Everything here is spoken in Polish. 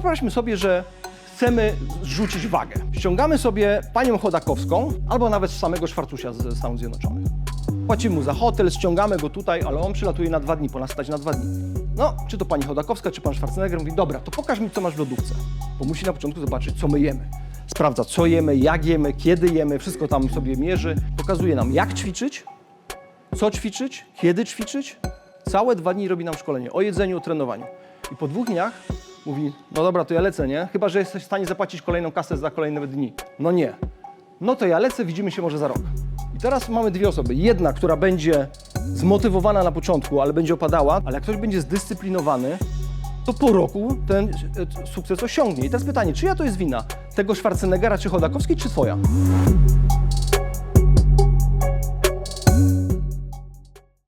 Wyobraźmy sobie, że chcemy zrzucić wagę. Ściągamy sobie panią Chodakowską albo nawet samego Szwarcusia ze Stanów Zjednoczonych. Płacimy mu za hotel, ściągamy go tutaj, ale on przylatuje na dwa dni, po nas stać na dwa dni. No, czy to pani Chodakowska, czy pan Schwarzenegger mówi, dobra, to pokaż mi, co masz w lodówce. Bo musi na początku zobaczyć, co my jemy. Sprawdza, co jemy, jak jemy, kiedy jemy, wszystko tam sobie mierzy. Pokazuje nam, jak ćwiczyć, co ćwiczyć, kiedy ćwiczyć. Całe dwa dni robi nam szkolenie o jedzeniu, o trenowaniu. I po dwóch dniach mówi, no dobra, to ja lecę, nie? Chyba, że jesteś w stanie zapłacić kolejną kasę za kolejne dni. No nie. No to ja lecę, widzimy się może za rok. I teraz mamy dwie osoby. Jedna, która będzie zmotywowana na początku, ale będzie opadała, ale jak ktoś będzie zdyscyplinowany, to po roku ten e, sukces osiągnie. I teraz pytanie, czyja to jest wina? Tego Schwarzeneggera czy Chodakowskiej, czy twoja?